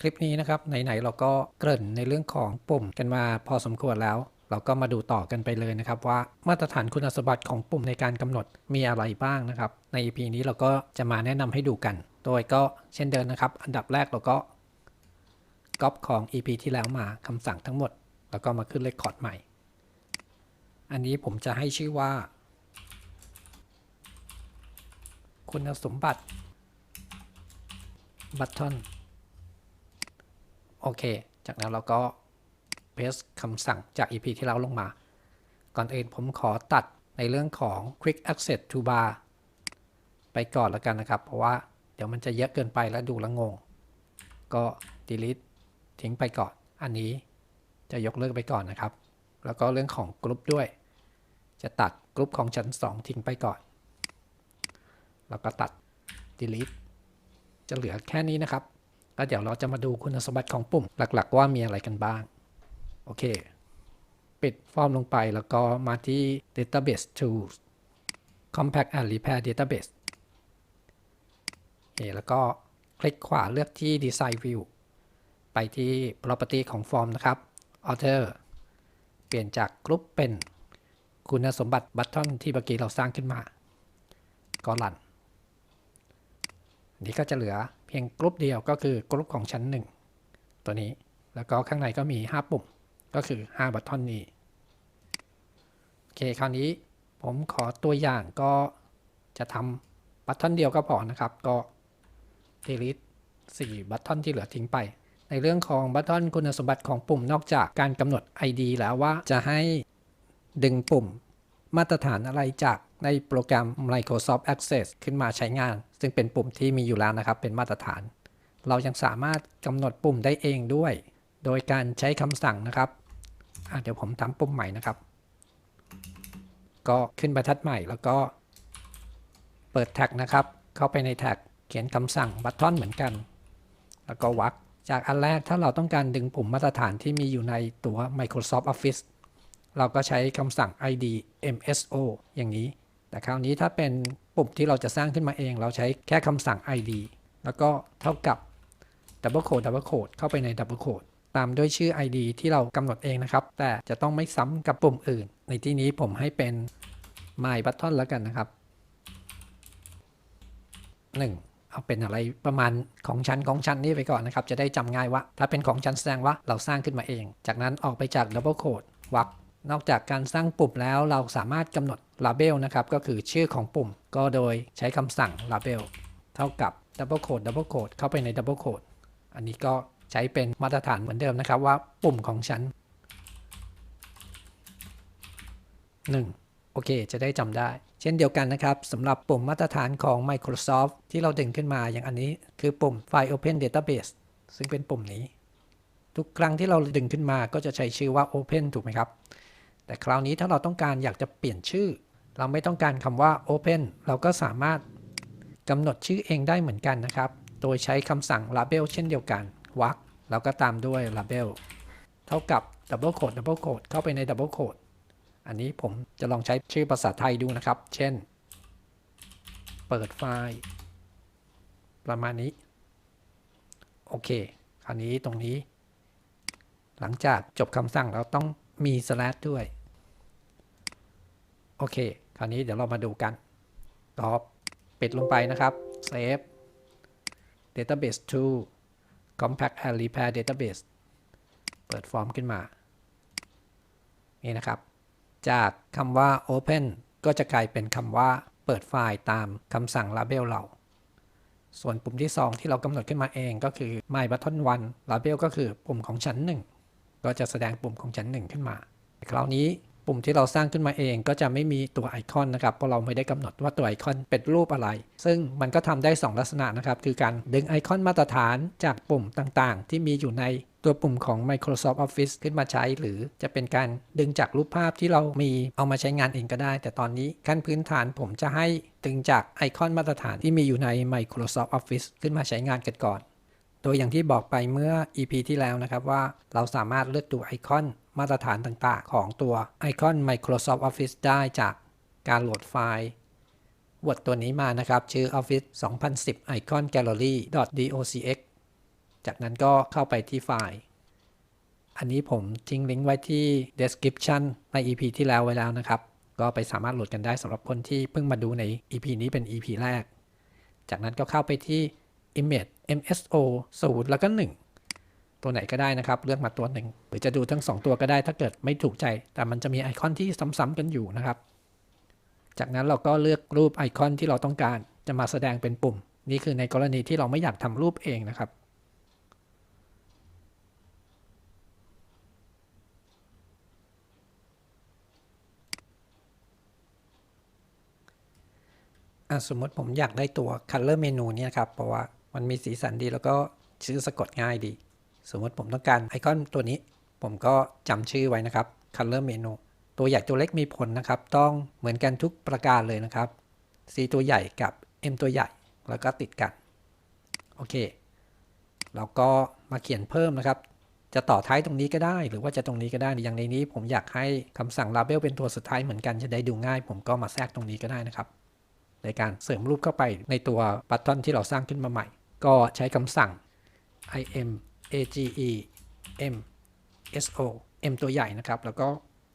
คลิปนี้นะครับไหนๆเราก็เกริ่นในเรื่องของปุ่มกันมาพอสมควรแล้ว เราก็มาดูต่อกันไปเลยนะครับ ว่ามาตรฐานคุณสมบัติของปุ่มในการกำหนดมีอะไรบ้างนะครับ ใน EP นี้เราก็จะมาแนะนำให้ดูกัน โดยก็เช่นเดิมนะครับ อันดับแรกเราก็ก๊อปของ EP ที่แล้วมาคำสั่งทั้งหมด แล้วก็มาขึ้นเลคคอร์ดใหม่ อันนี้ผมจะให้ชื่อว่า คุณสมบัติบัตทอน โอเค จากนั้นเราก็ paste คำสั่งจาก EP ที่เราลงมา ก่อนอื่นผมขอตัดในเรื่องของ Quick Access to Bar ไปก่อนแล้วกันนะครับ เพราะว่าเดี๋ยวมันจะเยอะเกินไปแล้วดูแล้วงง ก็ delete ทิ้งไปก่อน อันนี้จะยกเลิกไปก่อนนะครับ แล้วก็เรื่องของกลุ่มด้วย จะตัดกลุ่มของชั้น 2 ทิ้งไปก่อน แล้วก็ตัด delete จะเหลือแค่นี้นะครับ แล้วเดี๋ยวเราจะมาดูคุณสมบัติของปุ่มหลักๆ ว่ามีอะไรกันบ้าง โอเค ปิดฟอร์มลงไปแล้วก็มาที่ database tools compact and repair database โอเคแล้วก็คลิกขวาเลือกที่ design view ไปที่ property ของฟอร์มนะครับ author เปลี่ยนจากกรุ๊ปเป็นคุณสมบัติบัตทอนที่เมื่อกี้เราสร้างขึ้นมา ก็รันอัน นี้ก็จะเหลือ เพียงกรุ๊ปเดียวก็คือกรุ๊ปของชั้น 1 ตัวนี้ แล้วก็ข้างในก็มี 5 ปุ่ม ก็คือ 5 บัตทอนนี้ โอเค คราวนี้ผมขอตัวอย่างก็จะทำบัตทอนเดียวก็พอนะครับ ก็ delete 4บัตทอนที่เหลือทิ้งไป ในเรื่องของบัตทอนคุณสมบัติของปุ่มนอกจากการกำหนด ID แล้วว่าจะให้ดึงปุ่มมาตรฐานอะไรจาก ในโปรแกรม Microsoft Access ขึ้นมาใช้งาน ซึ่งเป็นปุ่มที่มีอยู่แล้วนะครับ เป็นมาตรฐาน เรายังสามารถกำหนดปุ่มได้เองด้วย โดยการใช้คำสั่งนะครับเดี๋ยวผมทำปุ่มใหม่นะครับ ก็ขึ้นบรรทัดใหม่แล้วก็เปิดแท็กนะครับ เข้าไปในแท็กเขียนคำสั่งบัตทอนเหมือนกัน แล้วก็วักจากอันแรกถ้าเราต้องการดึงปุ่มมาตรฐานที่มีอยู่ในตัว Microsoft Office เราก็ใช้คำสั่ง id mso อย่างนี้ แต่คราวนี้ถ้าเป็นปุ่มที่เราจะสร้างขึ้นมาเอง เราใช้แค่คำสั่ง id แล้วก็เท่ากับ double quote double quote เข้าไปใน double quote ตามด้วยชื่อ id ที่เรากำหนดเองนะครับ แต่จะต้องไม่ซ้ำกับปุ่มอื่น ในที่นี้ผมให้เป็น my button แล้วกันนะครับ 1 เอาเป็นอะไรประมาณของชั้นของชั้นนี้ไปก่อนนะครับ จะได้จำง่ายว่า ถ้าเป็นของชั้นแสดงว่าเราสร้างขึ้นมาเอง จากนั้นออกไปจาก double quote วัก นอกจากการสร้างปุ่มแล้วเราสามารถกำหนด label นะครับ ก็คือชื่อของปุ่ม ก็โดยใช้คำสั่ง label เท่ากับ double quote double quote เข้าไปใน double quote อันนี้ก็ใช้เป็นมาตรฐานเหมือนเดิมนะครับว่าปุ่มของฉัน 1 โอเค จะได้จำได้ เช่นเดียวกันนะครับสำหรับปุ่มมาตรฐานของ Microsoft ที่เราดึงขึ้นมาอย่างอันนี้คือปุ่ม File Open Database ซึ่งเป็นปุ่มนี้ ทุกครั้งที่เราดึงขึ้นมาก็จะใช้ชื่อว่า Open ถูกไหมครับ แต่คราวนี้ถ้าเราต้องการอยากจะเปลี่ยนชื่อ เราไม่ต้องการคำว่า Open เราก็สามารถกำหนดชื่อเองได้เหมือนกันนะครับ โดยใช้คำสั่ง label เช่นเดียวกันวักแล้วก็ตามด้วย label เท่ากับ double quote double quote เข้าไปใน double quote อันนี้ผมจะลองใช้ชื่อภาษาไทยดูนะครับ เช่น เปิดไฟล์ ประมาณนี้ โอเค คราวนี้ตรงนี้ หลังจากจบคำสั่งเราต้องมี slash ด้วย โอเค คราวนี้เดี๋ยวเรามาดูกันก็ปิดลงไปนะครับ save database to compact and repair database เปิดฟอร์มขึ้นมา นี่นะครับ จากคำว่า open ก็จะกลายเป็นคำว่าเปิดไฟล์ตามคำสั่ง label เรา ส่วนปุ่มที่ 2 ที่เรากำหนดขึ้นมาเองก็คือ my button 1 label ก็คือปุ่มของชั้น 1 ก็จะแสดงปุ่มของชั้น 1 ขึ้นมา คราวนี้ ปุ่มที่เราสร้างขึ้นมาเองก็จะไม่มีตัวไอคอนนะครับเพราะเราไม่ได้กำหนดว่าตัวไอคอนเป็นรูปอะไร ซึ่งมันก็ทำได้ 2 ลักษณะนะครับ คือการดึงไอคอนมาตรฐานจากปุ่มต่างๆ ที่มีอยู่ในตัวปุ่มของ Microsoft Office ขึ้นมาใช้ หรือจะเป็นการดึงจากรูปภาพที่เรามีเอามาใช้งานเองก็ได้ แต่ตอนนี้ขั้นพื้นฐานผมจะให้ดึงจากไอคอนมาตรฐานที่มีอยู่ใน Microsoft Office ขึ้นมาใช้งานกันก่อนโดยอย่างที่บอกไปเมื่อ EP ที่แล้วนะครับว่าเราสามารถเลือกดูไอคอน มาตรฐานต่างๆ ของตัวไอคอน Microsoft Office ได้จากการโหลดไฟล์ Word ตัวนี้มานะครับ ชื่อ Office 2010 Icon Gallery docx จากนั้นก็เข้าไปที่ไฟล์ อันนี้ผมทิ้งลิงก์ไว้ที่ description ใน EP ที่แล้วไว้แล้วนะครับ ก็ไปสามารถโหลดกันได้สำหรับคนที่เพิ่งมาดูใน EP นี้เป็น EP แรก จากนั้นก็เข้าไปที่ image MSO 0แล้วก็1 ตัวไหนก็ได้นะครับ เลือกมาตัวหนึ่งหรือจะดูทั้ง 2 ตัวก็ได้ถ้าเกิดไม่ถูกใจ แต่มันจะมีไอคอนที่ซ้ำๆกันอยู่นะครับ จากนั้นเราก็เลือกรูปไอคอนที่เราต้องการจะมาแสดงเป็นปุ่ม นี่คือในกรณีที่เราไม่อยากทำรูปเองนะครับสมมติผมอยากได้ตัว color menu เนี่ยครับ เพราะว่ามันมีสีสันดีแล้วก็ชื่อสะกดง่ายดี สมมติผมต้องการไอคอนตัวนี้ ผมก็จำชื่อไว้นะครับ color menu ตัวใหญ่ตัวเล็กมีผลนะครับ ต้องเหมือนกันทุกประการเลยนะครับ C ตัวใหญ่กับ M ตัวใหญ่แล้วก็ติดกัน โอเค เราก็มาเขียนเพิ่มนะครับ จะต่อท้ายตรงนี้ก็ได้ หรือว่าจะตรงนี้ก็ได้ อย่างในนี้ผมอยากให้คำสั่ง label เป็นตัวสุดท้ายเหมือนกันจะได้ดูง่าย ผมก็มาแทรกตรงนี้ก็ได้นะครับ ในการเสริมรูปเข้าไปในตัวบัตตอนที่เราสร้างขึ้นมาใหม่ ก็ใช้คำสั่ง im age m so m ตัวใหญ่นะครับ แล้วก็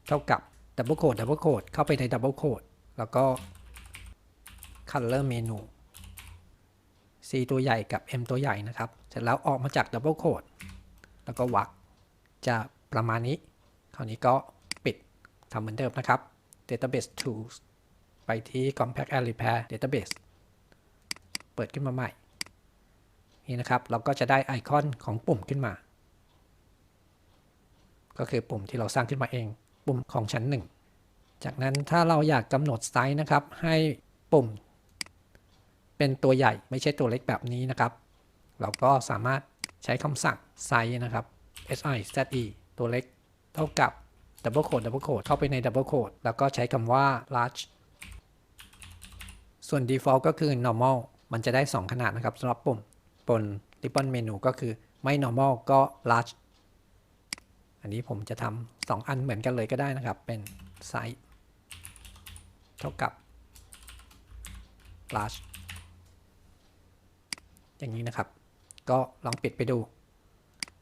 เท่ากับ double quote double quote เข้าไปใน double quote แล้วก็ color menu c ตัวใหญ่กับ m ตัวใหญ่นะครับ เสร็จแล้วออกมาจาก double quote แล้วก็วรรคจะประมาณนี้ คราวนี้ก็ปิดทำเหมือนเดิมนะครับ database tools ไปที่ compact and repair database เปิดขึ้นมาใหม่ นี่นะครับ เราก็จะได้ไอคอนของปุ่มขึ้นมา ก็คือปุ่มที่เราสร้างขึ้นมาเอง ปุ่มของชั้น 1 จากนั้นถ้าเราอยากกำหนดไซส์นะครับ ให้ปุ่ม เป็นตัวใหญ่ไม่ใช่ตัวเล็กแบบนี้นะครับ เราก็สามารถใช้คำสั่งไซส์นะครับ s i z e ตัวเล็กเท่ากับ double quote double quote เข้าไปใน double quote แล้วก็ใช้คำว่า large ส่วน default ก็คือ normal มันจะได้ 2 ขนาดนะครับสำหรับปุ่ม บน ribbon menu ก็คือไม่ normal ก็ large อันนี้ผมจะทำ2อันเหมือนกันเลยก็ได้นะครับ เป็น size เท่ากับ large อย่างนี้นะครับ ก็ลองปิดไปดู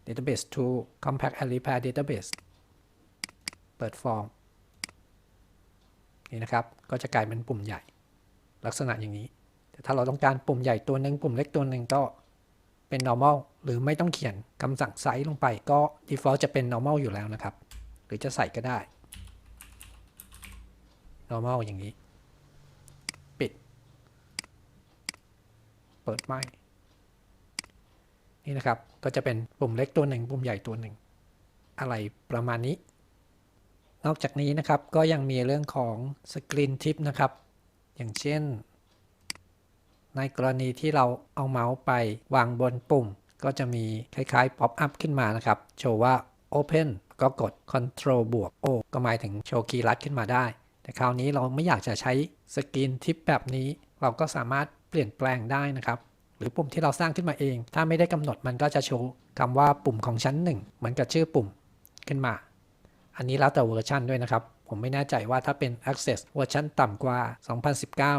database to compact and repair database เปิดฟอร์ม นี่นะครับ ก็จะกลายเป็นปุ่มใหญ่ ลักษณะอย่างนี้ แต่ถ้าเราต้องการปุ่มใหญ่ตัวหนึ่งปุ่มเล็กตัวหนึ่งก็ เป็น normal หรือไม่ต้องเขียนคำสั่งไซส์ลงไปก็ default จะเป็น normal อยู่แล้วนะครับ หรือจะใส่ก็ได้ normal อย่างนี้ ปิด เปิดไม่นี่นะครับ ก็จะเป็นปุ่มเล็กตัวหนึ่ง ปุ่มใหญ่ตัวหนึ่ง อะไรประมาณนี้ นอกจากนี้นะครับ ก็ยังมีเรื่องของสกรีนทิปนะครับ อย่างเช่น ในกรณีที่เราเอาเมาส์ไปวางบนปุ่ม ก็จะมีคล้ายๆ ป๊อปอัพขึ้นมานะครับ โชว์ว่า Open ก็กด Ctrl บวก O ก็หมายถึงโชว์คีย์ลัดขึ้นมาได้ แต่คราวนี้เราไม่อยากจะใช้สกรีนทิปแบบนี้ เราก็สามารถเปลี่ยนแปลงได้นะครับ หรือปุ่มที่เราสร้างขึ้นมาเอง ถ้าไม่ได้กำหนดมันก็จะโชว์คำว่าปุ่มของชั้นหนึ่งเหมือนกับชื่อปุ่มขึ้นมา อันนี้แล้วแต่เวอร์ชันด้วยนะครับ ผมไม่แน่ใจว่าถ้าเป็น Access เวอร์ชันต่ำกว่า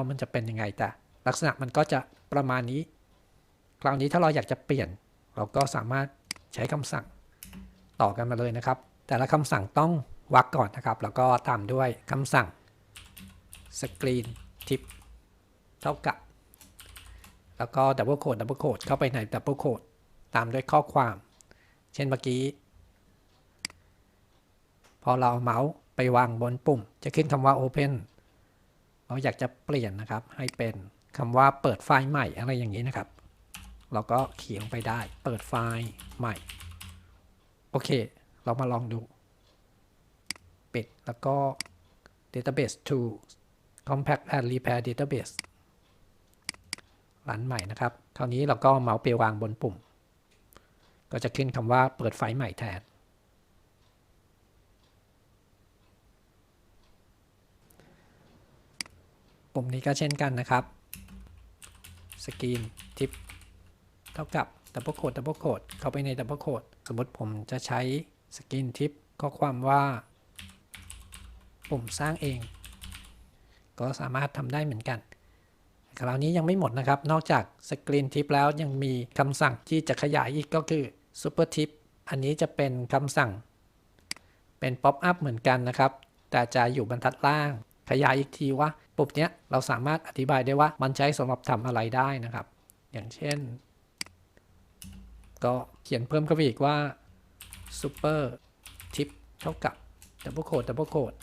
2019 มันจะเป็นยังไงแต่ ลักษณะมันก็จะประมาณนี้ คราวนี้ถ้าเราอยากจะเปลี่ยน เราก็สามารถใช้คำสั่งต่อกันมาเลยนะครับ แต่ละคำสั่งต้องวักก่อนนะครับ แล้วก็ตามด้วยคำสั่ง screen tip เท่ากับ แล้วก็ double quote double quote เข้าไปใน double quote ตามด้วยข้อความ เช่นเมื่อกี้ พอเราเอาเมาส์ไปวางบนปุ่ม จะขึ้นคำว่า open เราอยากจะเปลี่ยนนะครับให้เป็น คำว่าเปิดไฟล์ใหม่อะไรอย่างนี้นะครับ เราก็เขียนไปได้ เปิดไฟล์ใหม่ โอเค เรามาลองดู ปิดแล้วก็ database to compact and repair database รันใหม่นะครับ คราวนี้เราก็เมาส์ไปวางบนปุ่ม ก็จะขึ้นคำว่าเปิดไฟล์ใหม่แทน ปุ่มนี้ก็เช่นกันนะครับ สกรีนทิปเท่ากับ double quote double quote เข้าไปใน double quote สมมติผมจะใช้สกรีนทิปข้อความว่าปุ่มสร้างเอง ก็สามารถทำได้เหมือนกัน คราวนี้ยังไม่หมดนะครับ นอกจากสกรีนทิปแล้วยังมีคำสั่งที่จะขยายอีกก็คือ Super Tip อันนี้จะเป็นคำสั่ง เป็นป๊อปอัพเหมือนกันนะครับ แต่จะอยู่บรรทัดล่าง ขยายอีกทีว่า ปุ่มเนี้ยเราสามารถอธิบายได้ว่ามันใช้สำหรับทำอะไรได้นะครับ อย่างเช่น ก็เขียนเพิ่มเข้าไปอีกว่า Super Tip เท่ากับ Double Quote Double Quote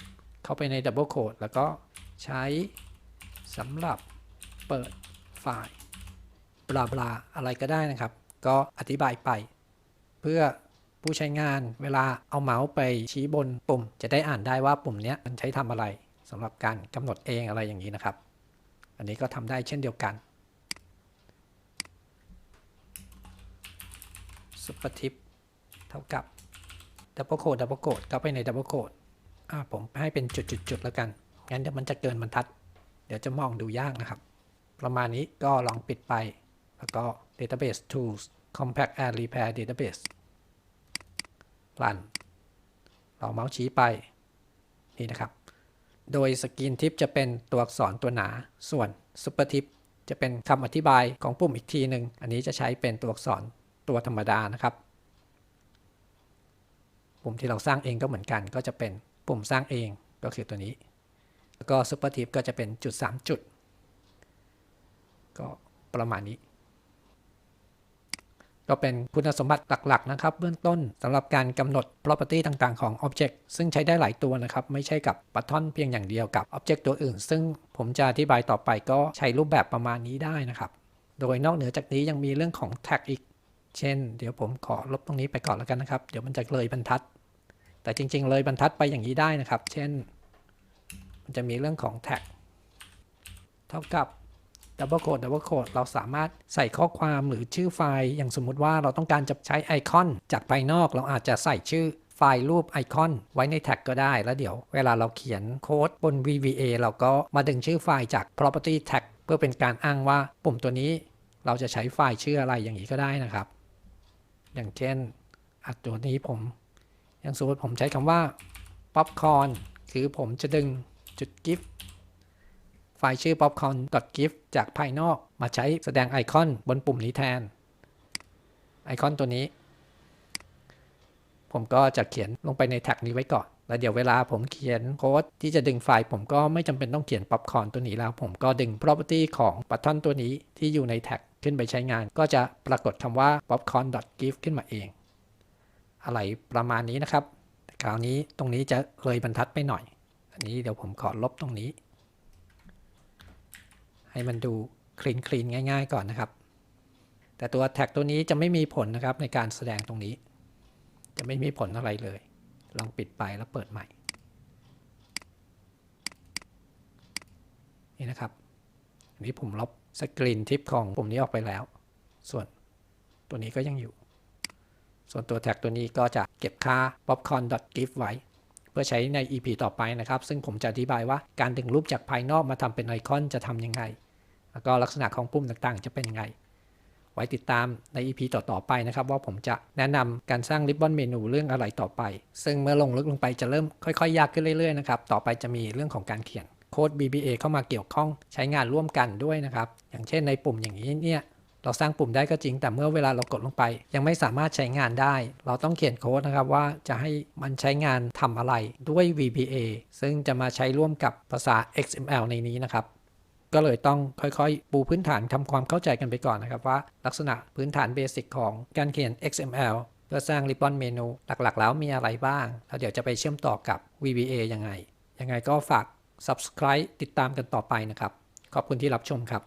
เข้าไปใน Double Quote แล้วก็ใช้สำหรับเปิดไฟล์บลาบลาอะไรก็ได้นะครับ ก็อธิบายไป เพื่อผู้ใช้งานเวลาเอาเมาส์ไปชี้บนปุ่ม จะได้อ่านได้ว่าปุ่มนี้มันใช้ทำอะไร สำหรับการกำหนดเองอะไรอย่างนี้นะครับ อันนี้ก็ทำได้เช่นเดียวกัน Super Tip เท่ากับ Double Quote Double Quote เข้าไปใน Double Quote อ่าผมให้เป็นจุดๆๆแล้วกัน งั้นเดี๋ยวมันจะเกินบรรทัด เดี๋ยวจะมองดูยากนะครับ ประมาณนี้ก็ลองปิดไป แล้วก็ Database Tools Compact and Repair Database รันเราเมาส์ชี้ไป นี่นะครับ โดยสกรีนทิปจะเป็นตัวอักษรตัวหนา ส่วน Super Tip จะเป็นคำอธิบายของปุ่มอีกทีหนึ่งอันนี้จะใช้เป็นตัวอักษรตัวธรรมดานะครับ ปุ่มที่เราสร้างเองก็เหมือนกัน ก็จะเป็นปุ่มสร้างเองก็คือตัวนี้ แล้วก็ Super Tip ก็จะเป็นจุด 3 จุด ก็ประมาณนี้ ก็เป็นคุณสมบัติหลักๆนะครับเบื้องต้นสำหรับการกำหนด property ต่างๆของ object ซึ่งใช้ได้หลายตัวนะครับ ไม่ใช่กับ button เพียงอย่างเดียวกับ object ตัวอื่น ซึ่งผมจะอธิบายต่อไปก็ใช้รูปแบบประมาณนี้ได้นะครับ โดยนอกเหนือจากนี้ยังมีเรื่องของ tag อีก เช่น เดี๋ยวผมขอลบตรงนี้ไปก่อนแล้วกันนะครับ เดี๋ยวมันจะเลยบรรทัด แต่จริง ๆ เลยบรรทัดไปอย่างนี้ได้นะครับ เช่น มันจะมีเรื่องของ tag เท่ากับ double quote double quote เราสามารถใส่ข้อความหรือชื่อไฟล์ อย่างสมมุติว่าเราต้องการจะใช้ไอคอน จากภายนอกเราอาจจะใส่ชื่อไฟล์รูปไอคอนไว้ในแท็กก็ได้ แล้วเดี๋ยวเวลาเราเขียนโค้ดบน VBA เราก็มาดึงชื่อไฟล์จาก property tag เพื่อเป็นการอ้างว่าปุ่มตัวนี้เราจะใช้ไฟล์ชื่ออะไรอย่างนี้ก็ได้นะครับ อย่างเช่นอัดตัวนี้ผม อย่างสมมติผมใช้คำว่า popcorn คือผมจะดึงจุด gif ไฟล์ชื่อ popcorn.gif จากภายนอกมาใช้แสดงไอคอนบนปุ่มนี้แทน ไอคอนตัวนี้ ผมก็จะเขียนลงไปในแท็กนี้ไว้ก่อน แล้วเดี๋ยวเวลาผมเขียนโค้ดที่จะดึงไฟล์ ผมก็ไม่จำเป็นต้องเขียน popcorn ตัวนี้แล้ว ผมก็ดึง property ของ button ตัวนี้ที่อยู่ในแท็กขึ้นไปใช้งาน ก็จะปรากฏคำว่า popcorn.gif ขึ้นมาเอง อะไรประมาณนี้นะครับ แต่คราวนี้ตรงนี้จะเลยบรรทัดไปหน่อย อันนี้เดี๋ยวผมขอลบตรงนี้ ให้มันดูคลีนคลีนง่าย ๆ ก่อนนะครับ แต่ตัวแท็กตัวนี้จะไม่มีผลนะครับในการแสดงตรงนี้ จะไม่มีผลอะไรเลย ลองปิดไปแล้วเปิดใหม่นี่นะครับอันนี้ผมลบสกรีนทิปของปุ่มนี้ออกไปแล้ว ส่วนตัวนี้ก็ยังอยู่ ส่วนตัวแท็กตัวนี้ก็จะเก็บค่า popcorn.gif ไว้ เพื่อใช้ใน EP ต่อไปนะครับ ซึ่งผมจะอธิบายว่าการดึงรูปจากภายนอกมาทำเป็นไอคอนจะทำยังไง แล้วก็ลักษณะของปุ่มต่างๆ จะเป็นยังไง ไว้ติดตามใน EP ต่อๆไปนะครับ ว่าผมจะแนะนำการสร้างริบบอนเมนูเรื่องอะไรต่อไป ซึ่งเมื่อลงลึกลงไปจะเริ่มค่อยๆ ยากขึ้นเรื่อยๆนะครับ ต่อไปจะมีเรื่องของการเขียนโค้ด BBA เข้ามาเกี่ยวข้องใช้งานร่วมกันด้วยนะครับ อย่างเช่นในปุ่มอย่างนี้เนี่ย เราสร้างปุ่มได้ก็จริง แต่เมื่อเวลาเรากดลงไป ยังไม่สามารถใช้งานได้ เราต้องเขียนโค้ดนะครับว่าจะให้มันใช้งานทำอะไรด้วย VBA ซึ่งจะมาใช้ร่วมกับภาษา XML ในนี้นะครับก็เลยต้องค่อยๆ ปูพื้นฐานทำความเข้าใจกันไปก่อนนะครับว่าลักษณะพื้นฐานเบสิกของการเขียน XML เพื่อสร้าง Ribbon เมนูหลักๆ แล้วมีอะไรบ้าง แล้วเดี๋ยวจะไปเชื่อมต่อกับ VBA ยังไง ยังไงก็ฝาก subscribe ติดตามกันต่อไปนะครับ ขอบคุณที่รับชมครับ